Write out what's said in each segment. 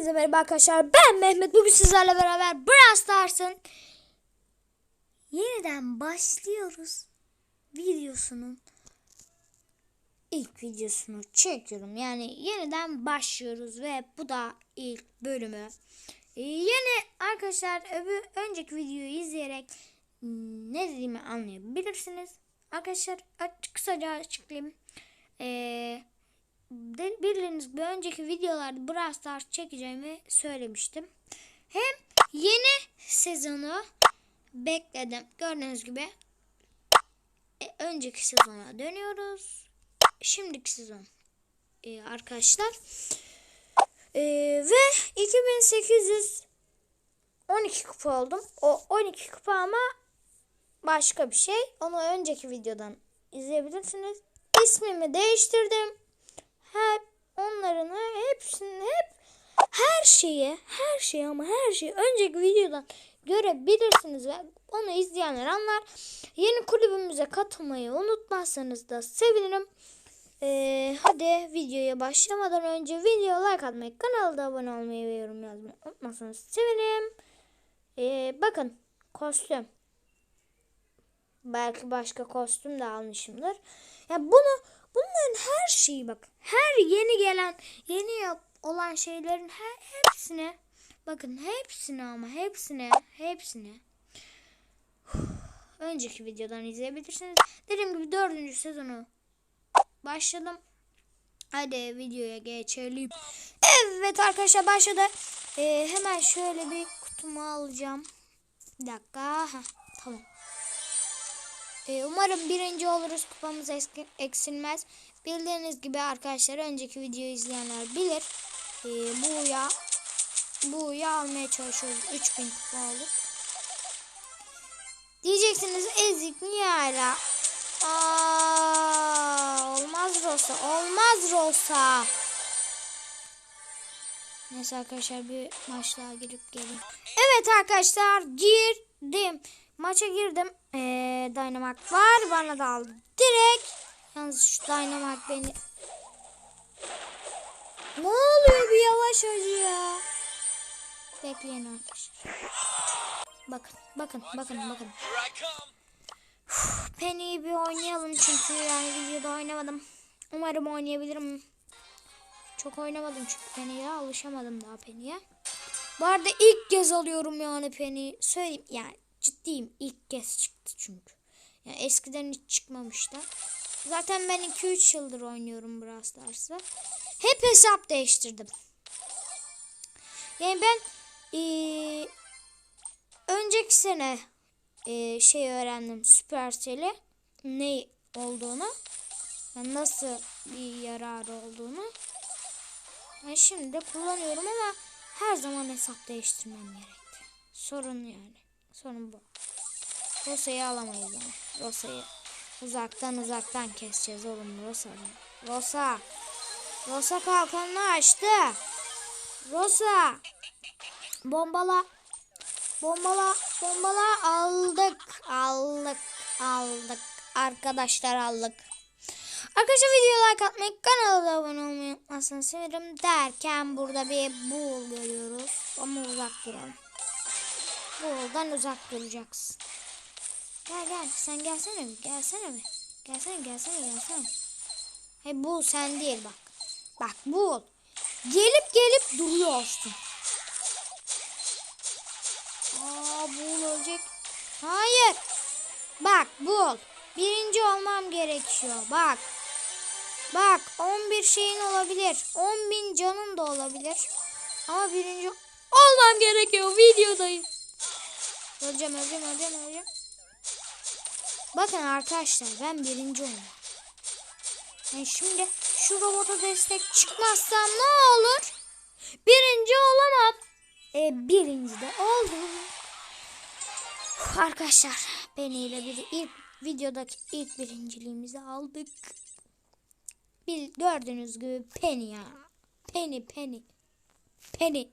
Hepinize merhaba arkadaşlar. Ben Mehmet. Bugün sizlerle beraber Brawl Stars'ın yeniden başlıyoruz videosunun ilk videosunu çekiyorum. Yani yeniden başlıyoruz ve bu da ilk bölümü. Ee, yeni arkadaşlar öbür önceki videoyu izleyerek hmm, ne dediğimi anlayabilirsiniz. Arkadaşlar aç- kısaca açıklayayım. Ee, de- bildiğiniz gibi önceki videolarda Brawl Stars çekeceğimi söylemiştim. Hem yeni sezonu bekledim. Gördüğünüz gibi e, önceki sezona dönüyoruz. Şimdiki sezon e, arkadaşlar. E, ve 2812 kupa oldum. O 12 kupa ama başka bir şey. Onu önceki videodan izleyebilirsiniz. İsmimi değiştirdim. Hep onların hepsini hep her şeyi her şeyi ama her şeyi önceki videodan görebilirsiniz ve onu izleyenler anlar. Yeni kulübümüze katılmayı unutmazsanız da sevinirim. Ee, hadi videoya başlamadan önce videoya like atmayı, kanala da abone olmayı ve yorum yazmayı unutmazsanız sevinirim. Ee, bakın kostüm. Belki başka kostüm de almışımdır. Ya bunu bunların her şeyi bak. Her yeni gelen, yeni yap olan şeylerin her, hepsine bakın hepsine ama hepsine hepsine önceki videodan izleyebilirsiniz. Dediğim gibi dördüncü sezonu başladım. Hadi videoya geçelim. Evet arkadaşlar başladı. Ee, hemen şöyle bir kutumu alacağım. Bir dakika. Heh, Ee, umarım birinci oluruz. Kupamız eksilmez. Bildiğiniz gibi arkadaşlar önceki videoyu izleyenler bilir. Ee, bu ya bu ya almaya çalışıyoruz. 3000 kupa olduk. Diyeceksiniz ezik niye hala? Aa, olmaz Rosa. Olmaz Rosa. Neyse arkadaşlar bir maç daha girip geleyim. Evet arkadaşlar girdim. Maça girdim. Ee, Dynamax var. Bana da aldı. Direkt. Yalnız şu Dynamax beni... Ne oluyor bir yavaş acı ya. Bekleyin arkadaşlar. Bakın bakın bakın bakın. Penny'yi bir oynayalım çünkü yani videoda oynamadım. Umarım oynayabilirim. Çok oynamadım çünkü Penny'ye alışamadım daha Penny'ye. Bu arada ilk kez alıyorum yani Penny. Söyleyeyim yani ciddiyim ilk kez çıktı çünkü. Yani eskiden hiç çıkmamıştı. Zaten ben 2-3 yıldır oynuyorum Brawl Stars'ı. Hep hesap değiştirdim. Yani ben eee, önceki sene eee, şey öğrendim Supercell'e ne olduğunu. Yani nasıl bir yararı olduğunu. Ben şimdi de kullanıyorum ama her zaman hesap değiştirmem gerekti. Sorun yani. Sorun bu. Rosa'yı alamayız ama. Rosa'yı uzaktan uzaktan keseceğiz oğlum Rosa'yı. Rosa. Rosa kalkanını açtı. Rosa. Bombala. Bombala. Bombala aldık. Aldık. Aldık. Arkadaşlar aldık. Arkadaşlar videoya like atmayı, kanala abone olmayı unutmazsanız sevinirim derken burada bir bull görüyoruz. Ama uzak duralım. Bull'dan uzak duracaksın. Gel gel sen gelsene mi? Gelsene mi? Gelsene gelsene gelsene. Hey bull sen değil bak. Bak bull. Gelip gelip duruyorsun. Aa bull ölecek. Hayır. Bak bull. Birinci olmam gerekiyor. Bak. Bak 11 şeyin olabilir. 10 bin canın da olabilir. Ama birinci olmam gerekiyor. Videodayım. Öleceğim öleceğim öleceğim öleceğim. Bakın arkadaşlar ben birinci olmam. Ben şimdi şu robota destek çıkmazsam ne olur? Birinci olamam. E birinci de oldum. Uf, Arkadaşlar Penny ile bir ilk videodaki ilk birinciliğimizi aldık. Bir gördüğünüz gibi Penny ya. Penny Penny. Penny.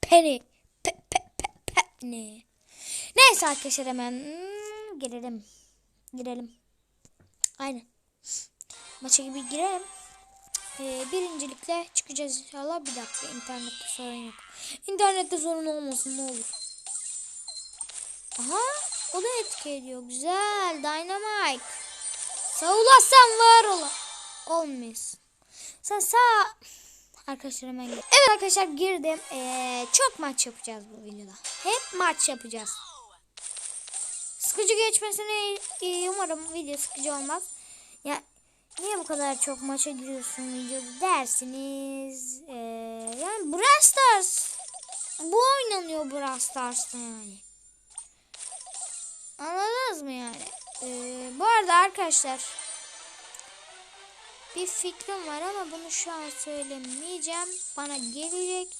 Penny. Pe, pe, pe, Penny. Neyse arkadaşlar hemen hmm, girelim. Girelim. Aynen. Maça gibi girelim. e, birincilikle çıkacağız inşallah. Bir dakika internette sorun yok. İnternette sorun olmasın ne olur. Aha o da etki ediyor. Güzel. Dynamite. Sağ olasın var ola. Olmuyorsun. Sen sağ... Arkadaşlar hemen gir. Evet arkadaşlar girdim. Ee, çok maç yapacağız bu videoda. Hep maç yapacağız. Sıkıcı geçmesine umarım video sıkıcı olmaz. Ya niye bu kadar çok maça giriyorsun videoda dersiniz. Ee, yani Brawl Stars. Bu oynanıyor Brawl Stars'ta yani. Anladınız mı yani? Ee, bu arada arkadaşlar bir fikrim var ama bunu şu an söylemeyeceğim. Bana gelecek.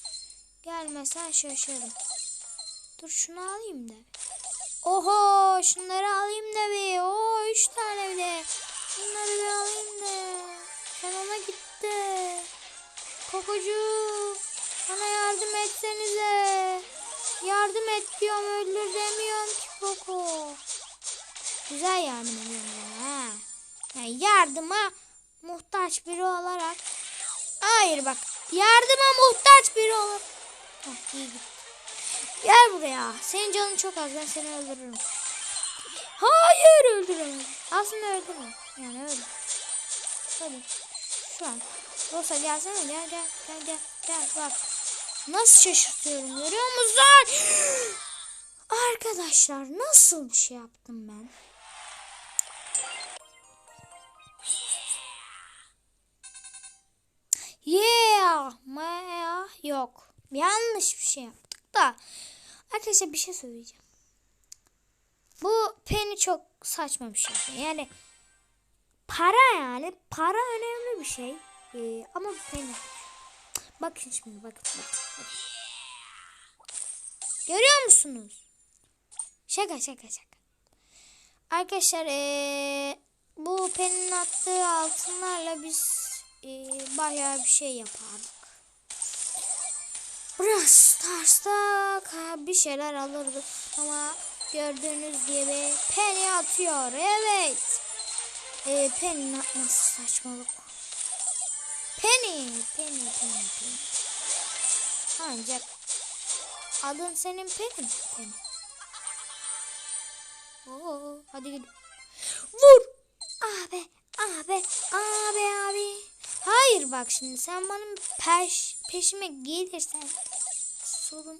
Gelmesen şaşarım. Dur şunu alayım da. Oho şunları alayım da bir. Oo üç tane bile. Bunları bir alayım da. Kanala gitti. Kokucu. Bana yardım etsenize. Yardım et diyorum öldür demiyorum ki Koko. Güzel yardım ediyorum ya. Ha. Yani yardıma muhtaç biri olarak. Hayır bak. Yardıma muhtaç biri olarak. Heh, iyi gitti. Gel buraya. Senin canın çok az. Ben seni öldürürüm. Hayır öldüremem. Aslında öldürürüm. Yani öldür. Hadi. Şu an. Rosa gelsene gel gel gel gel. Gel bak. Nasıl şaşırtıyorum görüyor musun? Arkadaşlar nasıl bir şey yaptım ben? Yeah, maya yok. Yanlış bir şey yaptık da. Arkadaşlar bir şey söyleyeceğim. Bu peni çok saçma bir şey. Yani para yani para önemli bir şey. Ee, ama bu peni. Bakın şimdi bakın, bakın, bakın. Görüyor musunuz? Şaka şaka şaka. Arkadaşlar ee, bu penin attığı altınlarla biz ee, bayağı bir şey yapardık. Biraz Stars'ta bir şeyler alırdık ama gördüğünüz gibi Penny atıyor. Evet. Ee, Penny'nin atması saçmalık. Penny, Penny, Penny, Penny. Ancak adın senin Penny? Penny. Oo, hadi gidelim. Vur. Abi, abi, abi, abi. Hayır bak şimdi sen benim peş, peşime gelirsen sorun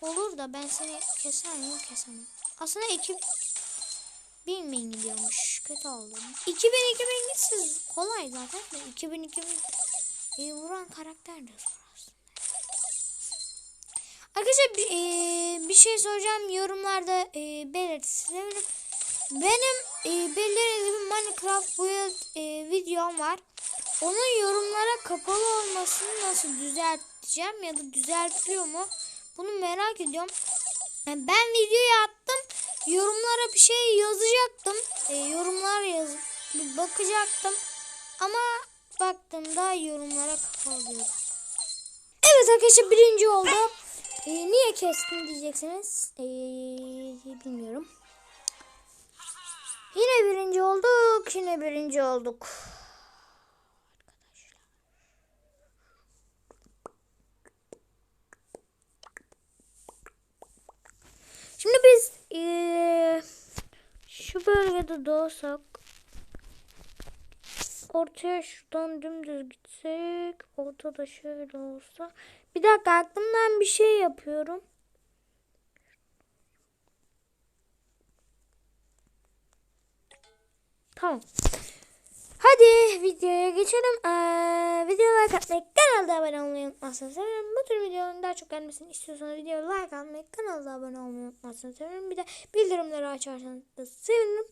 olur da ben seni keser miyim kesemem. Aslında 2000 bin gidiyormuş. Kötü oldu. 2000 2000 gitsiz kolay zaten de 2000 2000 e, vuran karakter de zor aslında. Arkadaşlar bir, e, bir şey soracağım yorumlarda e, belirtin. Benim e, bildiğiniz gibi Minecraft build e, videom var. Onun yorumlara kapalı olmasını nasıl düzelteceğim ya da düzeltiyor mu? Bunu merak ediyorum. Yani ben videoyu attım. Yorumlara bir şey yazacaktım. E, yorumlar yazıp bir bakacaktım. Ama baktığımda yorumlara kapalı. Evet arkadaşlar birinci oldu. E, niye kestin diyeceksiniz. E, bilmiyorum. Yine birinci olduk. Yine birinci olduk. Şimdi biz ee, şu bölgede doğsak ortaya şuradan dümdüz gitsek ortada şöyle olsa bir dakika aklımdan bir şey yapıyorum. Tamam. Hadi videoya geçelim. Ee, videoya like atmayı, kanalda abone olmayı unutmazsanız sevinirim. Bu tür videoların daha çok gelmesini istiyorsanız videoya like atmayı, kanalda abone olmayı unutmazsanız sevinirim. Bir de bildirimleri açarsanız da sevinirim.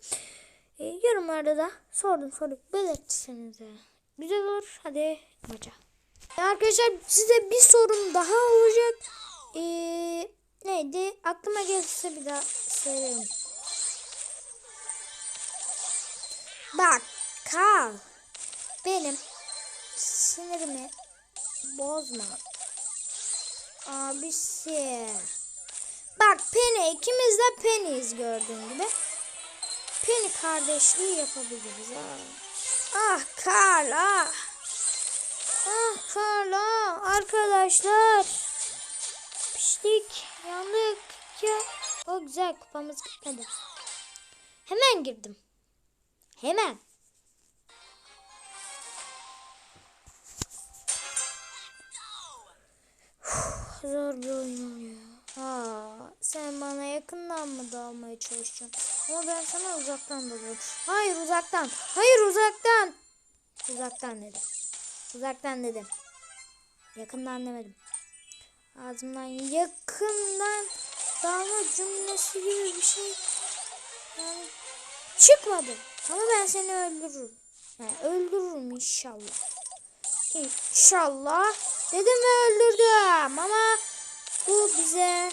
Ee, yorumlarda da sordum soru belirtirseniz de güzel olur. Hadi maça. Arkadaşlar size bir sorum daha olacak. Ee, neydi? Aklıma gelirse bir daha söylerim. Bak Kal. Benim sinirimi bozma. Abisi. Bak Penny ikimiz de Penny'yiz gördüğün gibi. Penny kardeşliği yapabiliriz. Ah, ah Karl ah. Ah Karla arkadaşlar. Piştik. Yandık. Ya. O güzel kupamız gitmedi. Hemen girdim. Hemen. Zor bir oyun oluyor. Ha, sen bana yakından mı dalmaya çalışacaksın? Ama ben sana uzaktan dalıyorum. Hayır uzaktan. Hayır uzaktan. Uzaktan dedim. Uzaktan dedim. Yakından demedim. Ağzımdan yakından dalma cümlesi gibi bir şey yani çıkmadı. Ama ben seni öldürürüm. Yani öldürürüm inşallah. İnşallah dedim ve öldürdüm ama bu bize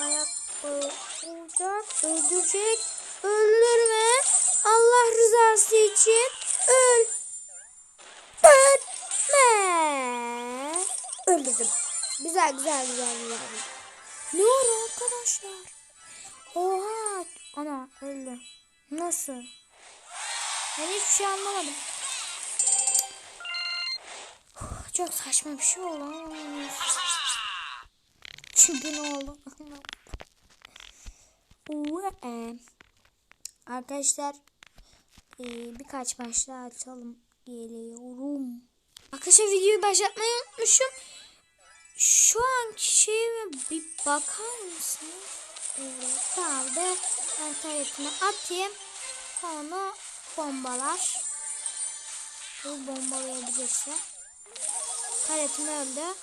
ayak olacak, öldürecek, öldürme. Allah rızası için öl. Ölme. Öldürdüm. Güzel güzel güzel güzel. Ne var arkadaşlar? Oha. Ana öldü. Nasıl? Ben hiçbir şey anlamadım. Çok saçma bir şey oldu. Çünkü ne oldu? Arkadaşlar ee, birkaç daha açalım geliyorum. Arkadaşlar videoyu başlatmayı unutmuşum. Şu anki şeyime bir bakar mısınız? Evet tamam ben atayım. Onu bombalar. Bu bombalayabilirse. Taretim öldü.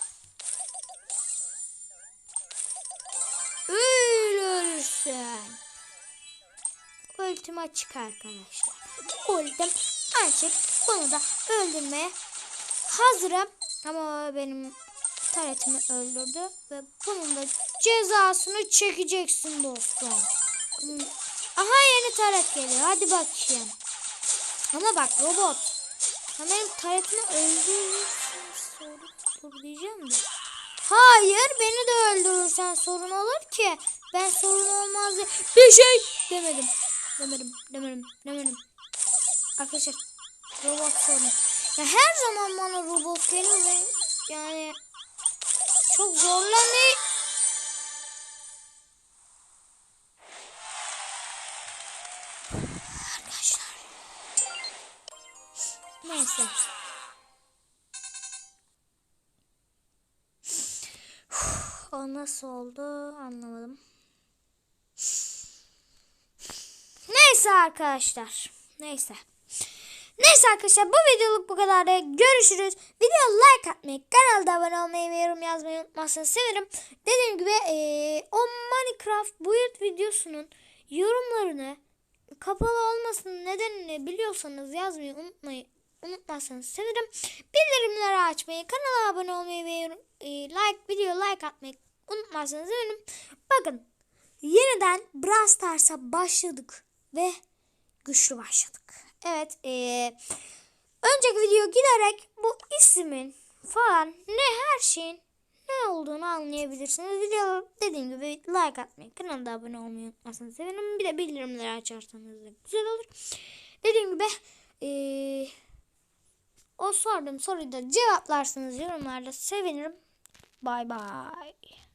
Öl ölürsen. Ultim açık arkadaşlar. Ultim açık. Bunu da öldürmeye hazırım. Ama benim taretimi öldürdü. Ve bunun da cezasını çekeceksin dostum. Aha yeni taret geliyor. Hadi bakayım. Ama bak robot. Ha benim taretimi öldürürsen sorun olur diyeceğim de. Hayır beni de öldürürsen sorun olur ki. Ben sorun olmaz diye bir şey demedim. Demedim, demedim, demedim. Arkadaşlar robot sorun. Ya her zaman bana robot geliyor ve yani çok zorlanıyor. Neyse. O nasıl oldu anlamadım. Neyse arkadaşlar. Neyse. Neyse arkadaşlar bu videoluk bu kadar. Görüşürüz. Video like atmayı, kanalda abone olmayı ve yorum yazmayı unutmazsanız sevinirim. Dediğim gibi eee, o Minecraft boyut videosunun yorumlarını kapalı olmasının nedenini biliyorsanız yazmayı unutmayın. Unutmazsanız sevinirim. Bildirimleri açmayı, kanala abone olmayı ve eee, like video like atmayı unutmazsanız sevinirim. Bakın yeniden Brawl Stars'a başladık ve güçlü başladık. Evet, eee, önceki video giderek bu ismin falan ne her şeyin ne olduğunu anlayabilirsiniz. Video dediğim gibi like atmayı, kanala abone olmayı unutmazsanız sevinirim. Bir de bildirimleri açarsanız da güzel olur. Dediğim gibi eee, o sorduğum soruyu da cevaplarsınız yorumlarda sevinirim. Bay bay.